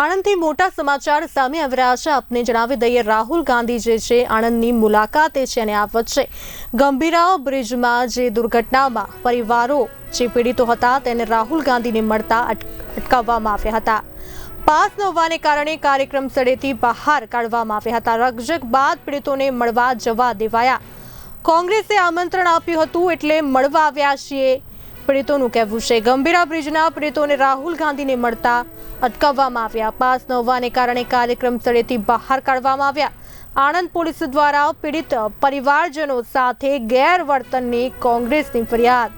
આણંદથી મોટા સમાચાર સામે આવી છે. આપને જણાવી દઈએ, રાહુલ ગાંધી જે છે, આણંદની મુલાકાતે છે અને આ વચ્ચે ગંભીરાઓ બ્રિજમાં જે દુર્ઘટનામાં પરિવારો જે પીડિતો હતા, તેને રાહુલ ગાંધીને મળતા અટકાવવામાં આવ્યા હતા. પાસ ન હોવાને કારણે કાર્યક્રમ સ્થળેથી બહાર કાઢવામાં આવ્યા હતા. રકઝક બાદ પીડિતોને મળવા જવા દેવાયા. કોંગ્રેસે આમંત્રણ આપ્યું હતું એટલે મળવા આવ્યા છીએ. પીડિતોનું કહેવું છે. ગંભીરા બ્રિજના પીડિતોને રાહુલ ગાંધીને મળતા અટકાવવામાં આવ્યા. પાસ ન હોવાને કારણે કાર્યક્રમ સ્થળેથી બહાર કાઢવામાં આવ્યા. આણંદ પોલીસ દ્વારા પીડિત પરિવારજનો સાથે ગેરવર્તનની કોંગ્રેસની ફરિયાદ.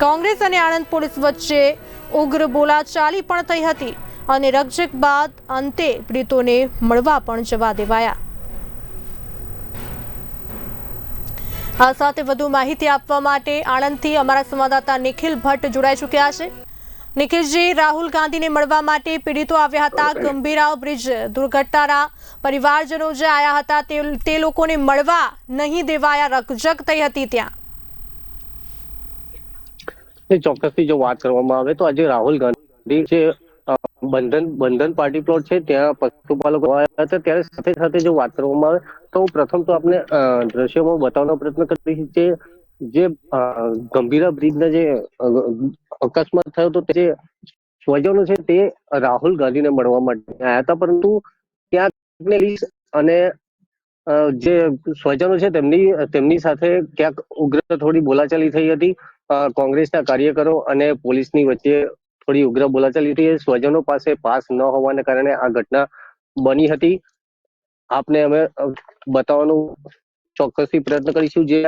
કોંગ્રેસ અને આણંદ પોલીસ વચ્ચે ઉગ્ર બોલાચાલી પણ થઈ હતી અને રકઝક બાદ અંતે પીડિતોને મળવા પણ જવા દેવાયા. આ સાથે વધુ માહિતી આપવા માટે આણંદથી અમારા સંવાદદાતા નિખિલ ભટ્ટ જોડાઈ ચૂક્યા છે. નિખિલજી રાહુલ ગાંધીને મળવા માટે પીડિતો આવ્યા હતા ગંભીરાવ બ્રિજ દુર્ઘટનાના પરિવારજનો જે આવ્યા હતા તે લોકોને મળવા નહીં દેવાયા રકજક થઈ હતી ત્યાં. ચોક્કસ ચોક્કસથી જો વાત કરવામાં આવે તો આજે રાહુલ ગાંધી જે બંધન બંધન પાર્ટી પ્લોટ છે, ત્યાં પશુપાલકો આવ્યા હતા, ત્યારે સાથે સાથે જો વાત કરવામાં આવે તો પ્રથમ તો આપણે દ્રશ્યોમાં બતાવવાનો પ્રયત્ન કરીશ છે જે ગંભીર બ્રિજના જે અકસ્માત થયો તો તે સ્વજનો છે તે રાહુલ ગાંધીને મળવા માટે આવ્યા હતા, પરંતુ ત્યાં અને જે સ્વજનો છે તેમની તેમની સાથે ક્યાંક ઉગ્ર થોડી બોલાચાલી થઈ હતી કોંગ્રેસના કાર્યકરો અને પોલીસની વચ્ચે થોડી ઉગ્ર બોલાચાલી હતી સ્વજનો પાસે પાસ ન હોવાને કારણે આ ઘટના બની હતી. આપને અમે બતાવવાનો ચોક્કસથી પ્રયત્ન કરીશું જે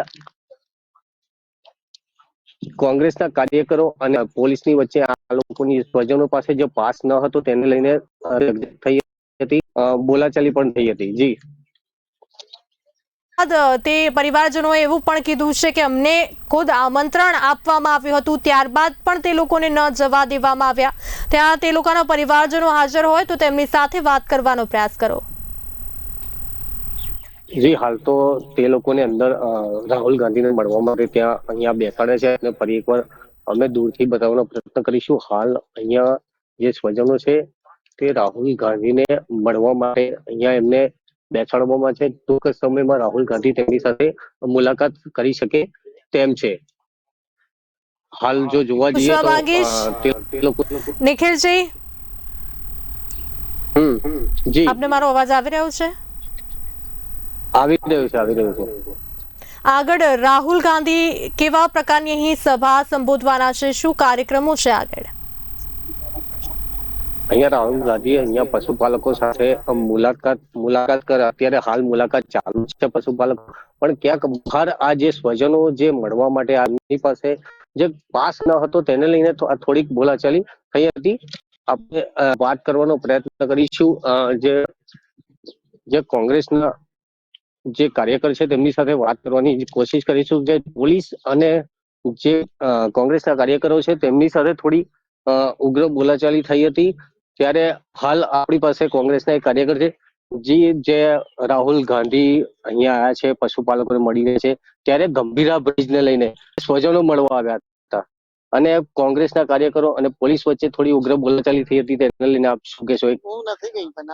કોંગ્રેસના કાર્યકરો અને પોલીસની વચ્ચે આ લોકોની સ્વજનો પાસે જે પાસ ન હતો તેને લઈને થઈ હતી. બોલાચાલી પણ થઈ હતી. જી. તે પરિવારજનોએ એવું પણ કીધું છે કે અમને ખુદ આમંત્રણ આપવામાં આવ્યું હતું, ત્યારબાદ પણ તે લોકોને ન જવા દેવામાં આવ્યા. ત્યાં તે લોકોના પરિવારજનો હાજર હોય તો તેમની સાથે વાત કરવાનો પ્રયાસ કરો. જી, હાલ તો તે લોકોને અંદર રાહુલ ગાંધીને મળવા માટે ત્યાં અહીંયા બેસાડે છે અને ફરી એકવાર અમે દૂરથી બતાવવાનો પ્રયત્ન કરીશું. હાલ અહીંયા જે સ્વજનો છે તે રાહુલ ગાંધીને મળવા માટે અહીંયા એમને બેસાડવામાં છે. ટૂંક સમયમાં રાહુલ ગાંધી તેમની સાથે મુલાકાત કરી શકે તેમ છે. હાલ જો જોવા જઈએ તો તે લોકો નિખિલજી? હમ. જી. આપને મારો અવાજ આવી રહ્યો છે? આવી રહ્યું છે આવી રહ્યું છે. આગળ રાહુલ ગાંધી કેવા પ્રકારની અહીં સભા સંબોધવાના છે? શું કાર્યક્રમો છે આગળ? અહીંયા રાહુલ ગાંધી, અહીંયા પશુપાલકો સાથે મુલાકાત મુલાકાત કરે, અત્યારે હાલ મુલાકાત ચાલુ છે પશુપાલકો. પણ ક્યાંક બહાર આ જે સ્વજનો જે મળવા માટે આમની પાસે જે પાસ ન હતો તેને લઈને થોડીક બોલાચાલી થઈ હતી. આપણે વાત કરવાનો પ્રયત્ન કરીશું. જે જે કોંગ્રેસના જે કાર્યકર છે તેમની સાથે વાત કરવાની કોશિશ કરીશું. જે પોલીસ અને જે કોંગ્રેસના કાર્યકરો છે તેમની સાથે થોડી ઉગ્ર બોલાચાલી થઈ હતી. ત્યારે હાલ આપણી પાસે કોંગ્રેસના એક કાર્યકર છે. જી જે રાહુલ ગાંધી અહીંયા આવ્યા છે પશુપાલકોને મળીને છે. ત્યારે ગંભીરા બ્રિજને લઈને સ્વજનો મળવા આવ્યા હતા. અને કોંગ્રેસના કાર્યકરો અને પોલીસ વચ્ચે થોડી ઉગ્ર બોલાચાલી થઈ હતી તેને લઈને આપ શું કહેશો? એક હું નથી ગઈ પણ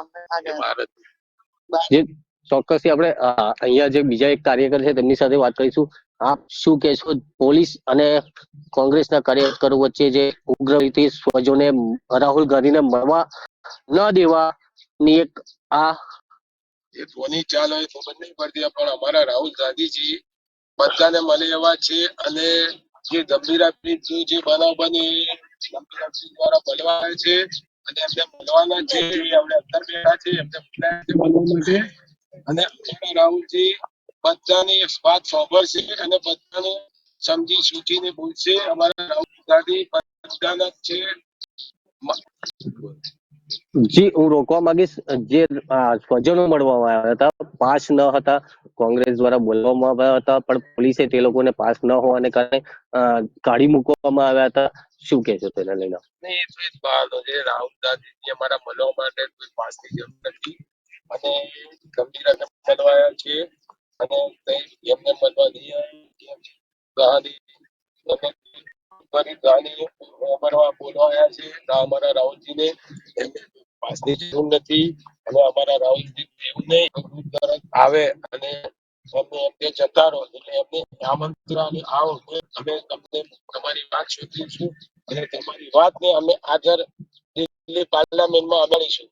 ચોક્કસથી આપણે અહીંયા જે બીજા એક કાર્યકર છે તેમની સાથે વાત કરીશું. આપ શું કહેશો? પોલીસ અને કોંગ્રેસના કાર્યકરો વચ્ચે જે ઉગ્ર રીતે સ્વજોને રાહુલ ગાંધીને મળવા ન દેવાની એક આ એ ફોની ચાલ હોય ખબર નહીં પડતી પણ અમારા રાહુલ ગાંધીજી બધાને મળે એવા છે અને જે ગંભીરા બ્રિજનું જે બનાવ બને ગંભીરા દ્વારા મળવા છે અને એમને મળવાના છે એ આપણે અંદર બેઠા છે, એમને બોલાયા છે મળવા માટે અને રાહુલજી બધાની વાત સાંભળશે અને બધાને સમજી સૂચીને બોલશે. અમારા રાહુલ ગાંધી બધાના છે. જી હું રોકવા માંગીશ. જે સ્વજનો મળવામાં આવ્યા હતા પાસ ન હતા. કોંગ્રેસ દ્વારા બોલવામાં આવ્યા હતા પણ પોલીસે તે લોકોને પાસ ન હોવાને કારણે કાઢી મૂકવામાં આવ્યા હતા. શું કે છો તેના લઈને? એ તો એક બહાનો છે. રાહુલ ગાંધીજી અમારા મળવા માટે કોઈ પાસની જરૂર નથી. અને ગંભીરાને મળવાયા છે અને કંઈ એમને મળવા નહીં ગાંધી મળવા બોલવા આવ્યા છે. ના અમારા અને અમારા આવે અને અમને એમને રહો. એટલે એમને આમંત્રણ આવો. અમે તમને તમારી વાત શોધીશું અને તમારી વાતને અમે હાજર દિલ્હી પાર્લામેન્ટમાં અગાડીશું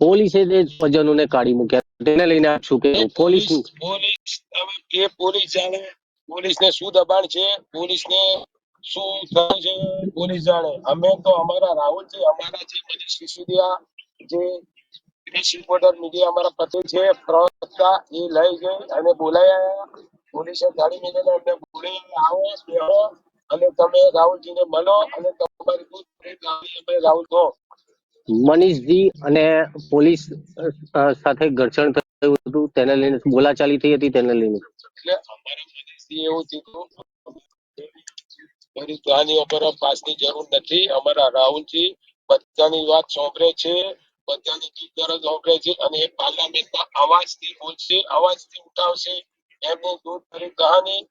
પોલીસે જે સ્વજનોને કાઢી મૂક્યા. તેને લઈને આપ શું કે પોલીસ પોલીસ હવે એ પોલીસ જાણે? પોલીસને શું દબાણ છે? પોલીસને શું થયું છે? પોલીસ જાણે? અમે તો અમારા રાહુલજી અમારા જે મનીષ સિસોદિયા જે પ્રેસ રિપોર્ટર મીડિયા અમારા પતિ છે પ્રવક્તા એ લઈ ગઈ અને બોલાયા. પોલીસે ગાડી મેળવીને અમને બોલી આવો બેહો અને તમે રાહુલજીને મળો અને તમારી ગાડી અમે રાહુલ કહો. મનીષજી અને પોલીસ સાથે ઘર્ષણ થયું હતું. તેને લઈને બોલાચાલી થઈ હતી તેને લઈને. એટલે અમારા મનીષજી એવું કીધું મારી આની ઉપર પાસની જરૂર નથી. અમારા રાહુલજી બધાની વાત સાંભળે છે. બધાની દૂર દરજ સાંભળે છે અને એ પાર્લામેન્ટમાં અવાજથી બોલશે અવાજથી ઉઠાવશે. એમની દૂધ ભરી કહાની.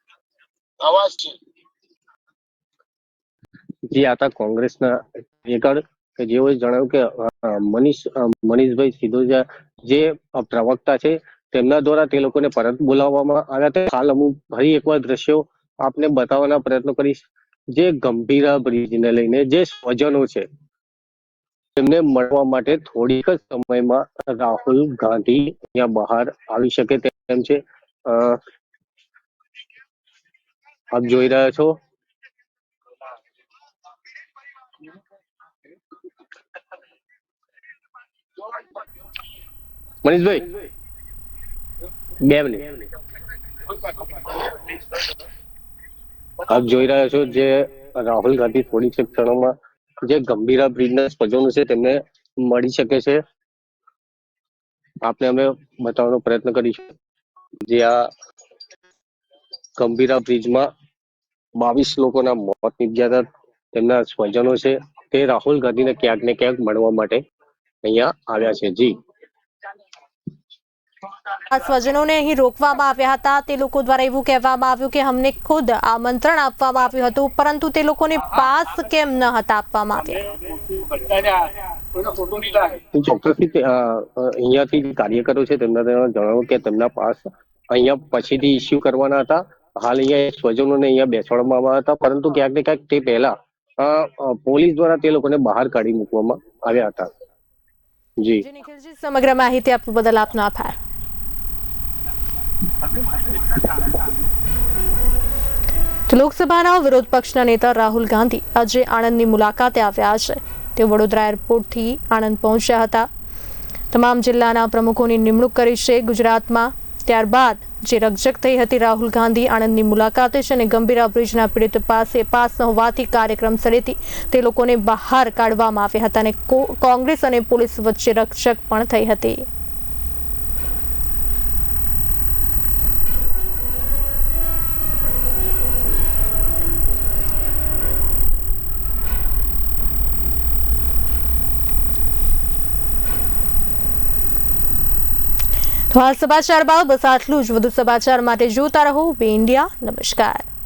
અવાજ છે. જે આતા કોંગ્રેસના કાર્યકર કે જેઓએ જણાવ્યું કે મનીષ મનીષભાઈ સિદોજા જે પ્રવક્તા છે, તેમના દ્વારા તે લોકોને પરત બોલાવવામાં આવ્યા હતા. હાલ અમુક ફરી એકવાર દ્રશ્યો આપને બતાવવાના પ્રયત્નો કરીશ. જે ગંભીરા બ્રિજને લઈને જે સ્વજનો છે, તેમને મળવા માટે થોડીક જ સમયમાં રાહુલ ગાંધી અહીંયા બહાર આવી શકે તેમ છે. આપ જોઈ રહ્યા છો. મનીષભાઈ? બે મિનિટ. આપ જોઈ રહ્યા છો જે રાહુલ ગાંધી થોડી છે ક્ષણોમાં જે ગંભીરા બ્રિજના સ્વજનો છે તેમને મળી શકે છે. આપને અમે બતાવવાનો પ્રયત્ન કરીશું જે આ ગંભીરા બ્રિજમાં બાવીસ લોકોના મોત નીપજ્યા હતા. તેમના સ્વજનો છે તે રાહુલ ગાંધીને ક્યાંક ને ક્યાંક મળવા માટે અહીંયા આવ્યા છે. જી. સ્વજનોને અહીં રોકવામાં આવ્યા હતા. તે લોકો દ્વારા એવું કહેવામાં આવ્યું કે અમને ખુદ આમંત્રણ આપવામાં આવ્યું હતું પરંતુ તે લોકોને પાસ કેમ ન હતા આપવામાં આવ્યા? ચોક્કસથી અહીંયાથી કાર્યકરો છે. તેમના જણાવ્યું કે તેમના પાસ અહીંયા પછીથી ઇસ્યુ કરવાના હતા. હાલ અહીંયા સ્વજનોને અહીંયા બેસાડવામાં આવ્યા હતા પરંતુ ક્યાંક ને ક્યાંક તે પહેલા પોલીસ દ્વારા તે લોકોને બહાર કાઢી મૂકવામાં આવ્યા હતા. જી. સમગ્ર માહિતી આપવા બદલ આપનો આભાર. લોકસભાના વિરોધ પક્ષના નેતા રાહુલ ગાંધી આજે આણંદની મુલાકાતે આવ્યા છે. તેઓ વડોદરા એરપોર્ટથી આણંદ પહોંચ્યા હતા. તમામ જિલ્લાના પ્રમુખોની નિમણૂક કરી છે ગુજરાતમાં. ત્યારબાદ જે રકઝક થઈ હતી રાહુલ ગાંધી આણંદની મુલાકાતે છે અને ગંભીરા બ્રિજના પીડિત પાસે પાસ ન હોવાથી કાર્યક્રમ સ્થળેથી તે લોકોને બહાર કાઢવામાં આવ્યા હતા અને કોંગ્રેસ અને પોલીસ વચ્ચે રક્ષક પણ થઈ હતી. હાલ સમાચાર બાદ બસ આટલું જ. વધુ સમાચાર માટે જોતા રહો. બે ઇન્ડિયા. નમસ્કાર.